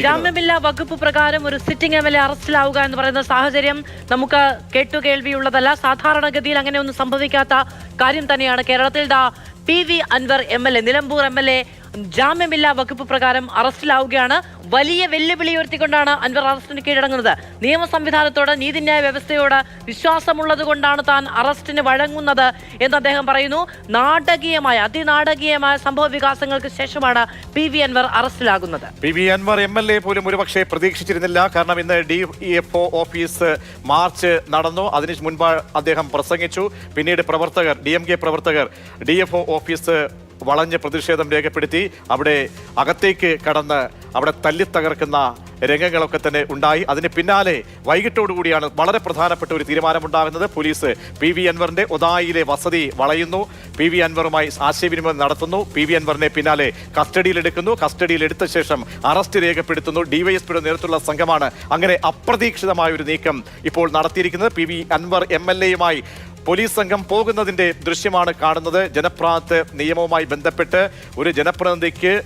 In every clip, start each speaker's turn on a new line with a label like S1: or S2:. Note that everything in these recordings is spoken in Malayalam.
S1: ജാമ്യമില്ലാ വകുപ്പ് പ്രകാരം ഒരു സിറ്റിംഗ് എം എൽ എ അറസ്റ്റിലാവുക എന്ന് പറയുന്ന സാഹചര്യം നമുക്ക് കേട്ടുകേൾവിയുള്ളതല്ല സാധാരണഗതിയിൽ അങ്ങനെ ഒന്നും സംഭവിക്കാത്ത കാര്യം തന്നെയാണ് കേരളത്തിൽ P V Anvar M L A Nilambur M L A ജാമ്യമില്ലാ വകുപ്പ് പ്രകാരം അറസ്റ്റിലാവുകയാണ്. വലിയ വെല്ലുവിളി ഉയർത്തിക്കൊണ്ടാണ് അൻവർ അറസ്റ്റിന് കീഴടങ്ങുന്നത്. നിയമ സംവിധാനത്തോട് നീതിന്യായ വ്യവസ്ഥയോട് വിശ്വാസമുള്ളത് കൊണ്ടാണ് താൻ അറസ്റ്റിന് വഴങ്ങുന്നത് എന്ന് അദ്ദേഹം പറയുന്നു. നാടകീയമായ അതിനാടകീയമായ സംഭവ വികാസങ്ങൾക്ക് ശേഷമാണ് P V Anvar അറസ്റ്റിലാകുന്നത്.
S2: P V Anvar M L A പോലും ഒരുപക്ഷെ പ്രതീക്ഷിച്ചിരുന്നില്ല. കാരണം ഇന്ന് D F O office march നടന്നു. അതിനു മുൻപ് അദ്ദേഹം പ്രസംഗിച്ചു. പിന്നീട് പ്രവർത്തകർ ഡി എം കെ പ്രവർത്തകർ ഡി എഫ് ഒ ഓഫീസ് വളഞ്ഞ് പ്രതിഷേധം രേഖപ്പെടുത്തി അവിടെ അകത്തേക്ക് കടന്ന് അവിടെ തല്ലിത്തകർക്കുന്ന രംഗങ്ങളൊക്കെ തന്നെ ഉണ്ടായി. അതിന് പിന്നാലെ വൈകിട്ടോടുകൂടിയാണ് വളരെ പ്രധാനപ്പെട്ട ഒരു തീരുമാനമുണ്ടാകുന്നത്. പോലീസ് പി വി അൻവറിന്റെ ഒതായിലെ വസതി വളയുന്നു. പി വി അൻവറുമായി ആശയവിനിമയം നടത്തുന്നു. പി വി അൻവറിനെ പിന്നാലെ കസ്റ്റഡിയിലെടുക്കുന്നു. കസ്റ്റഡിയിലെടുത്ത ശേഷം അറസ്റ്റ് രേഖപ്പെടുത്തുന്നു. ഡിവൈഎസ്പിയുടെ നേതൃത്വമുള്ള സംഘമാണ്. അങ്ങനെ അപ്രതീക്ഷിതമായ ഒരു നീക്കം ഇപ്പോൾ നടത്തിയിരിക്കുന്നത്. P V Anvar M L എയുമായി പോലീസ് സംഘം പോകുന്നതിന്റെ ദൃശ്യമാണ് കാണുന്നത്. ജനപ്രാന്ത് നിയമവുമായി ബന്ധപ്പെട്ട് ഒരു ജനപ്രതിനിധിക്ക്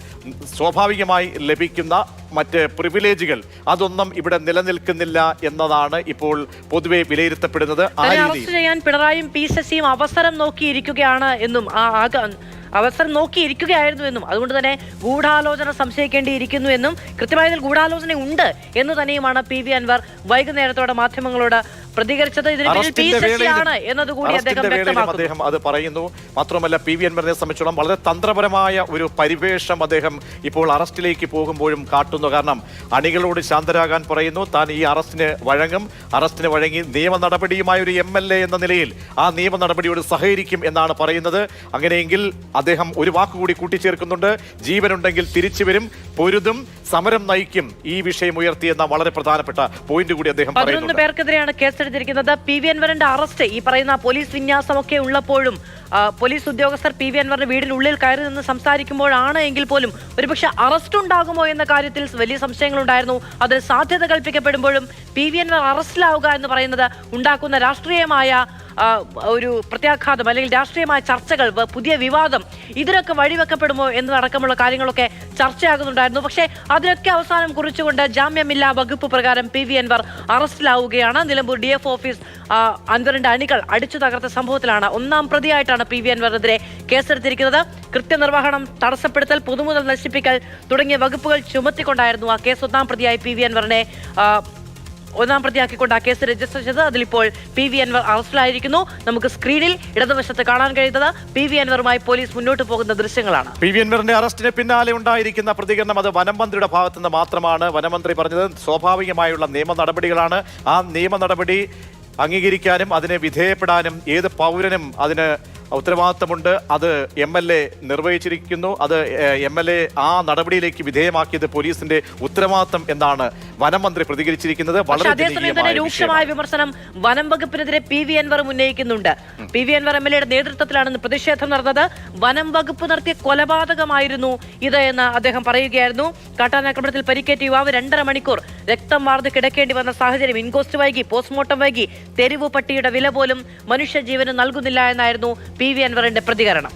S2: സ്വാഭാവികമായി ലഭിക്കുന്ന മറ്റ് പ്രിവിലേജുകൾ അതൊന്നും ഇവിടെ നിലനിൽക്കുന്നില്ല എന്നതാണ് ഇപ്പോൾ പൊതുവെ വിലയിരുത്തപ്പെടുന്നത്.
S1: അറസ്റ്റ് ചെയ്യാൻ പിണറായിയും പി ശശിയും അവസരം നോക്കിയിരിക്കുകയാണ് എന്നും ആ ആക- അവസരം നോക്കിയിരിക്കുകയായിരുന്നു എന്നും. അതുകൊണ്ട് തന്നെ ഗൂഢാലോചന സംശയിക്കേണ്ടിയിരിക്കുന്നു എന്നും. കൃത്യമായതിൽ ഗൂഢാലോചന ഉണ്ട് എന്ന് തന്നെയുമാണ് പി വി അൻവർ വൈകുന്നേരത്തോടെ മാധ്യമങ്ങളോട് പ്രതികരിച്ചത് ഇതിന് എന്നതുകൂടി അദ്ദേഹം
S2: അത് പറയുന്നു. മാത്രമല്ല പി വി അൻവറിനെ സംബന്ധിച്ചോളം വളരെ തന്ത്രപരമായ ഒരു പരിവേഷം അദ്ദേഹം ഇപ്പോൾ അറസ്റ്റിലേക്ക് പോകുമ്പോഴും കാട്ടുന്നു. കാരണം അണികളോട് ശാന്തരാകാൻ പറയുന്നു. താൻ ഈ അറസ്റ്റിന് വഴങ്ങും. അറസ്റ്റിന് വഴങ്ങി നിയമ നടപടിയുമായ ഒരു എം എൽ എ എന്ന നിലയിൽ ആ നിയമ നടപടിയോട് സഹകരിക്കും എന്നാണ് പറയുന്നത്. അങ്ങനെയെങ്കിൽ അദ്ദേഹം ഒരു വാക്കുകൂടി കൂട്ടിച്ചേർക്കുന്നുണ്ട്. ജീവനുണ്ടെങ്കിൽ തിരിച്ചു വരും. പൊരുതും. സമരം നയിക്കും. ഈ വിഷയം ഉയർത്തിയെന്ന വളരെ പ്രധാനപ്പെട്ട പോയിന്റ് കൂടി അദ്ദേഹം പറയുന്നു
S1: പേർക്കെതിരെയാണ് കേസെടുത്തിരിക്കുന്നത് പി വി അൻവറിന്റെ അറസ്റ്റ്. ഈ പറയുന്ന പോലീസ് വിന്യാസമൊക്കെ ഉള്ളപ്പോഴും പോലീസ് ഉദ്യോഗസ്ഥർ പി വി അൻവറിന്റെ വീടിനുള്ളിൽ കയറി നിന്ന് സംസാരിക്കുമ്പോഴാണ് എങ്കിൽ പോലും ഒരുപക്ഷെ അറസ്റ്റ് ഉണ്ടാകുമോ എന്ന കാര്യത്തിൽ വലിയ സംശയങ്ങളുണ്ടായിരുന്നു. അത് സാധ്യത കൽപ്പിക്കപ്പെടുമ്പോഴും പി വി അൻവർ അറസ്റ്റിലാവുക എന്ന് പറയുന്നത് ഉണ്ടാക്കുന്ന രാഷ്ട്രീയമായ ഒരു പ്രത്യാഘാതം അല്ലെങ്കിൽ രാഷ്ട്രീയമായ ചർച്ചകൾ പുതിയ വിവാദം ഇതിനൊക്കെ വഴിവെക്കപ്പെടുമോ എന്നതടക്കമുള്ള കാര്യങ്ങളൊക്കെ ചർച്ചയാകുന്നുണ്ടായിരുന്നു. പക്ഷേ അതിനൊക്കെ അവസാനം കുറിച്ചുകൊണ്ട് ജാമ്യമില്ലാ വകുപ്പ് പ്രകാരം പി വി അൻവർ അറസ്റ്റിലാവുകയാണ്. നിലമ്പൂർ ഡി ഓഫീസ് അൻവറിന്റെ അണികൾ അടിച്ചു തകർത്ത സംഭവത്തിലാണ്. ഒന്നാം പ്രതിയായിട്ടാണ് പി വി അൻവറിനെതിരെ കേസെടുത്തിരിക്കുന്നത്. കൃത്യനിർവഹണം തടസ്സപ്പെടുത്തൽ പൊതുമുതൽ നശിപ്പിക്കൽ തുടങ്ങിയ വകുപ്പുകൾ ചുമത്തിക്കൊണ്ടായിരുന്നു ആ കേസ്. ഒന്നാം പ്രതിയായി പി വി അൻവറിനെ ഒന്നാം പ്രതിയാക്കിക്കൊണ്ട് ആ കേസ് രജിസ്റ്റർ ചെയ്തത്. അതിലിപ്പോൾ പി വി അൻവർ അറസ്റ്റിലായിരിക്കുന്നു. നമുക്ക് സ്ക്രീനിൽ ഇടതുവശത്ത് കാണാൻ കഴിയുന്നത് പി വി അൻവറുമായി പോലീസ് മുന്നോട്ട് പോകുന്ന ദൃശ്യങ്ങളാണ്.
S2: പി വി അൻവറിന്റെ അറസ്റ്റിന് പിന്നാലെ ഉണ്ടായിരിക്കുന്ന പ്രതികരണം അത് വനമന്ത്രിയുടെ ഭാഗത്തു നിന്ന് മാത്രമാണ്. വനമന്ത്രി പറഞ്ഞത് സ്വാഭാവികമായുള്ള നിയമ നടപടികളാണ്. ആ നിയമ നടപടി അംഗീകരിക്കാനും അതിനെ വിധേയപ്പെടാനും ഏത് പൗരനും അതിന് ഉത്തരവാദിത്തമുണ്ട്. അത് എം എൽ എ നിർവഹിച്ചിരിക്കുന്നു. അത് എം എൽ എ ആ നടപടിയിലേക്ക് വിധേയമാക്കിയത് പോലീസിന്റെ ഉത്തരവാദിത്തം എന്നാണ് വനം മന്ത്രി പ്രതികരിച്ചിരിക്കുന്നത് വളരെ
S1: രൂക്ഷമായ വിമർശനം വനം വകുപ്പിനെതിരെ P V Anvar ഉന്നയിക്കുന്നുണ്ട്. P V Anvar M L എയുടെ നേതൃത്വത്തിലാണ് പ്രതിഷേധം നടന്നത് വനം വകുപ്പ് നടത്തിയ കൊലപാതകമായിരുന്നു ഇത് എന്ന് അദ്ദേഹം പറയുകയായിരുന്നു. കാട്ടാനാക്രമണത്തിൽ പരിക്കേറ്റ യുവാവ് രണ്ടര മണിക്കൂർ രക്തം വാർന്ന് കിടക്കേണ്ടി വന്ന സാഹചര്യം ഇൻകോസ്റ്റ് വൈകി പോസ്റ്റ്മോർട്ടം വൈകി തെരുവു പട്ടിയുടെ വില പോലും മനുഷ്യജീവന് നൽകുന്നില്ല എന്നായിരുന്നു പി വി അൻവറിന്റെ പ്രതികരണം.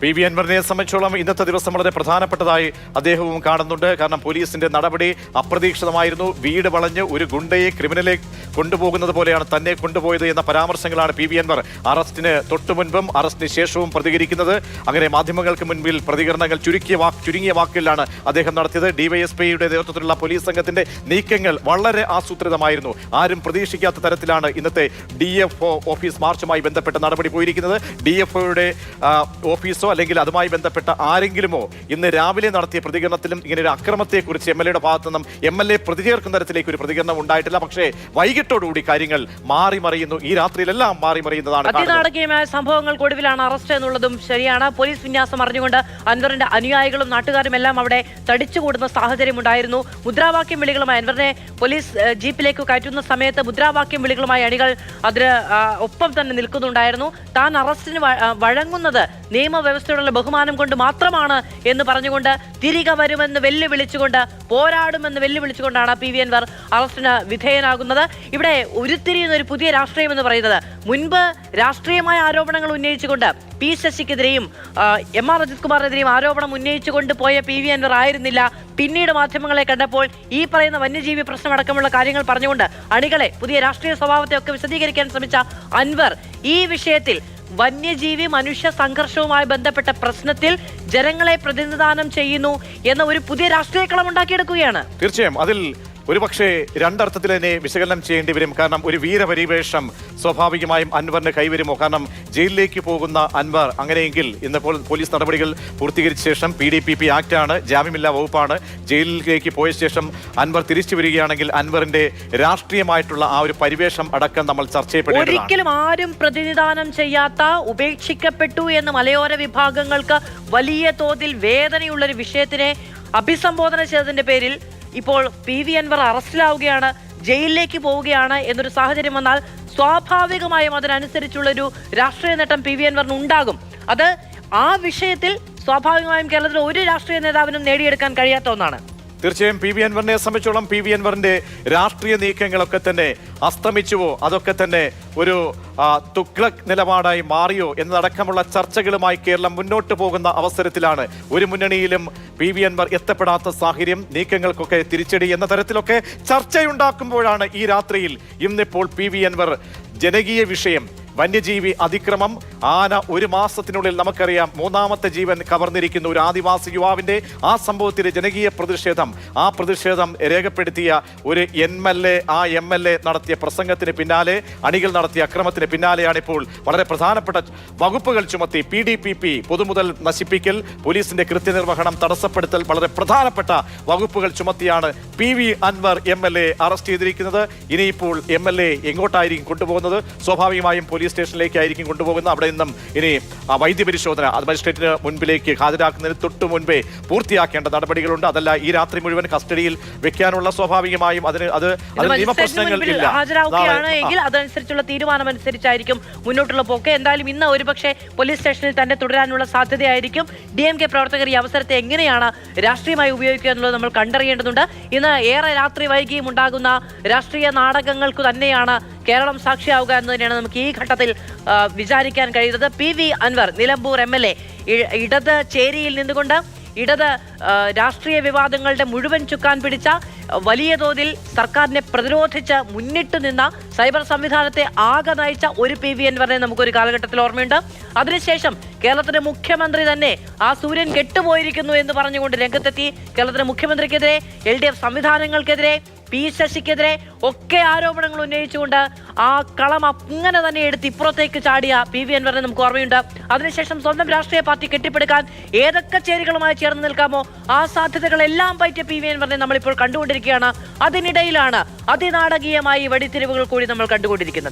S2: പി വി അൻവറിനെ സംബന്ധിച്ചോളം ഇന്നത്തെ ദിവസം വളരെ പ്രധാനപ്പെട്ടതായി അദ്ദേഹവും കാണുന്നുണ്ട്. കാരണം പോലീസിന്റെ നടപടി അപ്രതീക്ഷിതമായിരുന്നു. വീട് വളഞ്ഞ് ഒരു ഗുണ്ടയെ ക്രിമിനലെ കൊണ്ടുപോകുന്നത് പോലെയാണ് തന്നെ കൊണ്ടുപോയത് എന്ന പരാമർശങ്ങളാണ് പി വി അൻവർ. അറസ്റ്റിന് തൊട്ടു മുൻപും അറസ്റ്റിന് ശേഷവും പ്രതികരിക്കുന്നത്. അങ്ങനെ മാധ്യമങ്ങൾക്ക് മുൻപിൽ പ്രതികരണങ്ങൾ ചുരുക്കിയ വാക്ക് ചുരുങ്ങിയ വാക്കുകളിലാണ് അദ്ദേഹം നടത്തിയത്. ഡിവൈഎസ്പിയുടെ നേതൃത്വത്തിലുള്ള പോലീസ് സംഘത്തിന്റെ നീക്കങ്ങൾ വളരെ ആസൂത്രിതമായിരുന്നു. ആരും പ്രതീക്ഷിക്കാത്ത തരത്തിലാണ് ഇന്നത്തെ ഡി എഫ് ഓഫീസ് മാർച്ചുമായി ബന്ധപ്പെട്ട നടപടി പോയിരിക്കുന്നത്. ഡി എഫ് ഒയുടെ ഓഫീസോ അല്ലെങ്കിൽ അതുമായി ബന്ധപ്പെട്ട ആരെങ്കിലുമോ ഇന്ന് രാവിലെ നടത്തിയ പ്രതികരണത്തിലും ഇങ്ങനെ ഒരു അക്രമത്തെക്കുറിച്ച് എം എൽ എയുടെ ഭാഗത്തു നിന്നും എം എൽ എ പ്രതിചേർക്കുന്ന തരത്തിലേക്ക് ഒരു പ്രതികരണം ഉണ്ടായിട്ടില്ല. പക്ഷേ വൈകിട്ടോടുകൂടി കാര്യങ്ങൾ മാറി മറിയുന്നു. ഈ രാത്രിയിലെല്ലാം മാറി മറിയുന്നതാണ്
S1: അതിനാടകീയമായ സംഭവങ്ങൾക്കൊടുവിലാണ് അറസ്റ്റ് എന്നുള്ളതും ശരിയാണ്. പോലീസ് വിന്യാസം അറിഞ്ഞുകൊണ്ട് അൻവറിന്റെ അനുയായികളും നാട്ടുകാരും എല്ലാം അവിടെ തടിച്ചുകൂടുന്ന സാഹചര്യം ഉണ്ടായിരുന്നു. മുദ്രാവാക്യം വിളികളുമായി അൻവറിനെ പോലീസ് ജീപ്പിലേക്ക് കയറ്റുന്ന സമയത്ത് മുദ്രാവാക്യം വിളികളുമായി അണികൾ അതിന് ഒപ്പം തന്നെ നിൽക്കുന്നുണ്ടായിരുന്നു. താൻ അറസ്റ്റിന് വഴങ്ങുന്നത് നിയമവ്യവസ്ഥയോടുള്ള ബഹുമാനം കൊണ്ട് മാത്രമാണ് എന്ന് പറഞ്ഞുകൊണ്ട് തിരികെ വരുമെന്ന് വെല്ലുവിളിച്ചുകൊണ്ട് പോരാടുമെന്ന് വെല്ലുവിളിച്ചുകൊണ്ടാണ് പി വി അൻവർ അറസ്റ്റിന് വിധേയനാകുന്നത്. ഇവിടെ ഉരുത്തിരിയുന്ന ഒരു പുതിയ രാഷ്ട്രീയം എന്ന് പറയുന്നത് മുൻപ് രാഷ്ട്രീയമായ ആരോപണങ്ങൾ ഉന്നയിച്ചുകൊണ്ട് പി ശശിക്കെതിരെയും എം ആർ അജിത് കുമാറിനെതിരെയും ആരോപണം ഉന്നയിച്ചുകൊണ്ട് പോയ പി വി അൻവർ ആയിരുന്നില്ല. പിന്നീട് മാധ്യമങ്ങളെ കണ്ടപ്പോൾ ഈ പറയുന്ന വന്യജീവി പ്രശ്നമടക്കമുള്ള കാര്യങ്ങൾ പറഞ്ഞുകൊണ്ട് അണികളെ പുതിയ രാഷ്ട്രീയ സ്വഭാവത്തെ ഒക്കെ വിശദീകരിക്കാൻ ശ്രമിച്ച അൻവർ ഈ വിഷയത്തിൽ വന്യജീവി മനുഷ്യ സംഘർഷവുമായി ബന്ധപ്പെട്ട പ്രശ്നത്തിൽ ജനങ്ങളെ പ്രതിനിധാനം ചെയ്യുന്നു എന്ന ഒരു പുതിയ രാഷ്ട്രീയ കളം ഉണ്ടാക്കിയെടുക്കുകയാണ്
S2: തീർച്ചയായും. അതിൽ ഒരുപക്ഷെ രണ്ടർത്ഥത്തിൽ തന്നെ വിശകലനം ചെയ്യേണ്ടി വരും. കാരണം ഒരു വീരപരിവേഷം സ്വാഭാവികമായും അൻവറിന് കൈവരുമോ? കാരണം ജയിലിലേക്ക് പോകുന്ന അൻവർ അങ്ങനെയെങ്കിൽ ഇന്നിപ്പോൾ പോലീസ് നടപടികൾ പൂർത്തീകരിച്ച ശേഷം പി ഡി പി പി ആക്ടാണ് ജാമ്യമില്ലാ വകുപ്പാണ്. ജയിലിലേക്ക് പോയ ശേഷം അൻവർ തിരിച്ചു വരികയാണെങ്കിൽ അൻവറിന്റെ രാഷ്ട്രീയമായിട്ടുള്ള ആ ഒരു പരിവേഷം അടക്കം നമ്മൾ ചർച്ച
S1: ഒരിക്കലും ആരും പ്രതിനിധാനം ചെയ്യാത്ത ഉപേക്ഷിക്കപ്പെട്ടു എന്ന് മലയോര വിഭാഗങ്ങൾക്ക് വലിയ തോതിൽ വേദനയുള്ള ഒരു വിഷയത്തിനെ അഭിസംബോധന ചെയ്തതിന്റെ പേരിൽ ഇപ്പോൾ പി വി അൻവർ അറസ്റ്റിലാവുകയാണ് ജയിലിലേക്ക് പോവുകയാണ് എന്നൊരു സാഹചര്യം വന്നാൽ സ്വാഭാവികമായും അതിനനുസരിച്ചുള്ള ഒരു രാഷ്ട്രീയ നേട്ടം പി വി അൻവറിന് ഉണ്ടാകും. അത് ആ വിഷയത്തിൽ സ്വാഭാവികമായും കേരളത്തിലെ ഒരു രാഷ്ട്രീയ നേതാവിനും നേടിയെടുക്കാൻ കഴിയാത്ത ഒന്നാണ്.
S2: തീർച്ചയായും പി വി അൻവറിനെ സംബന്ധിച്ചോളം പി വി അൻവറിന്റെ രാഷ്ട്രീയ നീക്കങ്ങളൊക്കെ തന്നെ അസ്തമിച്ചുവോ അതൊക്കെ തന്നെ ഒരു തുഗ്ലക് നിലപാടായി മാറിയോ എന്നതടക്കമുള്ള ചർച്ചകളുമായി കേരളം മുന്നോട്ട് പോകുന്ന അവസരത്തിലാണ് ഒരു മുന്നണിയിലും പി വി അൻവർ എത്തപ്പെടാത്ത സാഹചര്യം നീക്കങ്ങൾക്കൊക്കെ തിരിച്ചടി എന്ന തരത്തിലൊക്കെ ചർച്ചയുണ്ടാക്കുമ്പോഴാണ് ഈ രാത്രിയിൽ ഇന്നിപ്പോൾ പി വി അൻവർ ജനകീയ വിഷയം വന്യജീവി അതിക്രമം. ആന ഒരു മാസത്തിനുള്ളിൽ നമുക്കറിയാം മൂന്നാമത്തെ ജീവൻ കവർന്നിരിക്കുന്ന. ഒരു ആദിവാസി യുവാവിന്റെ ആ സംഭവത്തിലെ ജനകീയ പ്രതിഷേധം. ആ പ്രതിഷേധം രേഖപ്പെടുത്തിയ ഒരു എം എൽ എ ആ എം എൽ എ നടത്തിയ പ്രസംഗത്തിന് പിന്നാലെ അണികൾ നടത്തിയ അക്രമത്തിന് പിന്നാലെയാണ് ഇപ്പോൾ വളരെ പ്രധാനപ്പെട്ട വകുപ്പുകൾ ചുമത്തി. പി ഡി പി പി പൊതുമുതൽ നശിപ്പിക്കൽ പോലീസിന്റെ കൃത്യനിർവഹണം തടസ്സപ്പെടുത്തൽ വളരെ പ്രധാനപ്പെട്ട വകുപ്പുകൾ ചുമത്തിയാണ് P V Anwar M L A arrest ചെയ്തിരിക്കുന്നത്. ഇനിയിപ്പോൾ എം എൽ എ എങ്ങോട്ടായിരിക്കും കൊണ്ടുപോകുന്നത്? സ്വാഭാവികമായും പോലീസ് സ്റ്റേഷനിലേക്കായിരിക്കും കൊണ്ടുപോകുന്നത്. അവിടെ നിന്നും ഇനി വൈദ്യ വൈദ്യപരിശോധന അത് മജിസ്ട്രേറ്റിന് മുൻപിലേക്ക് ഹാജരാക്കുന്നതിന് തൊട്ടു മുൻപേ പൂർത്തിയാക്കേണ്ട നടപടികളുണ്ട്. അതല്ല ഈ രാത്രി മുഴുവൻ കസ്റ്റഡിയിൽ വെക്കാനുള്ള സ്വാഭാവികമായും അതിന് അത് നിയമപ്രശ്നങ്ങൾ ഇല്ല.
S1: ഹാജരാവുകയാണ് എങ്കിൽ അതനുസരിച്ചുള്ള തീരുമാനമനുസരിച്ചായിരിക്കും മുന്നോട്ടുള്ള പോക്ക്. എന്തായാലും ഇന്ന് ഒരുപക്ഷെ പോലീസ് സ്റ്റേഷനിൽ തന്നെ തുടരാനുള്ള സാധ്യതയായിരിക്കും. ഡി എം കെ പ്രവർത്തകർ ഈ അവസരത്തെ എങ്ങനെയാണ് രാഷ്ട്രീയമായി ഉപയോഗിക്കുക എന്നുള്ളത് നമ്മൾ കണ്ടറിയേണ്ടതുണ്ട്. ഇന്ന് ഏറെ രാത്രി വൈകിയും ഉണ്ടാകുന്ന രാഷ്ട്രീയ നാടകങ്ങൾക്ക് തന്നെയാണ് കേരളം സാക്ഷിയാവുക എന്ന് തന്നെയാണ് നമുക്ക് ഈ ഘട്ടത്തിൽ വിചാരിക്കാൻ കഴിയുന്നത്. P V Anwar Nilambur M L A ഇടത് ചേരിയിൽ നിന്നുകൊണ്ട് ഇടത് രാഷ്ട്രീയ വിവാദങ്ങളുടെ മുഴുവൻ ചുക്കാൻ പിടിച്ച വലിയ തോതിൽ സർക്കാരിനെ പ്രതിരോധിച്ച് മുന്നിട്ട് നിന്ന സൈബർ സംവിധാനത്തെ ആകെ നയിച്ച ഒരു പി വി എൻവറിനെ നമുക്കൊരു കാലഘട്ടത്തിൽ ഓർമ്മയുണ്ട്. അതിനുശേഷം കേരളത്തിന്റെ മുഖ്യമന്ത്രി തന്നെ ആ സൂര്യൻ കെട്ടുപോയിരിക്കുന്നു എന്ന് പറഞ്ഞുകൊണ്ട് രംഗത്തെത്തി. കേരളത്തിന്റെ മുഖ്യമന്ത്രിക്കെതിരെ എൽ ഡി എഫ് സംവിധാനങ്ങൾക്കെതിരെ പി ശശിക്കെതിരെ ഒക്കെ ആരോപണങ്ങൾ ഉന്നയിച്ചുകൊണ്ട് ആ കളം അങ്ങനെ തന്നെ എടുത്ത് ഇപ്പുറത്തേക്ക് ചാടിയ പി വി അൻവറിനെ നമുക്ക് ഓർമ്മയുണ്ട്. അതിനുശേഷം സ്വന്തം രാഷ്ട്രീയ പാർട്ടി കെട്ടിപ്പടുക്കാൻ ഏതൊക്കെ ചേരികളുമായി ചേർന്ന് നിൽക്കാമോ ആ സാധ്യതകളെല്ലാം പറ്റിയ പി വി അൻവറിനെ നമ്മളിപ്പോൾ കണ്ടുകൊണ്ടിരിക്കുകയാണ്. അതിനിടയിലാണ് അതിനാടകീയമായി വെടിത്തിരിവുകൾ കൂടി നമ്മൾ കണ്ടുകൊണ്ടിരിക്കുന്നത്.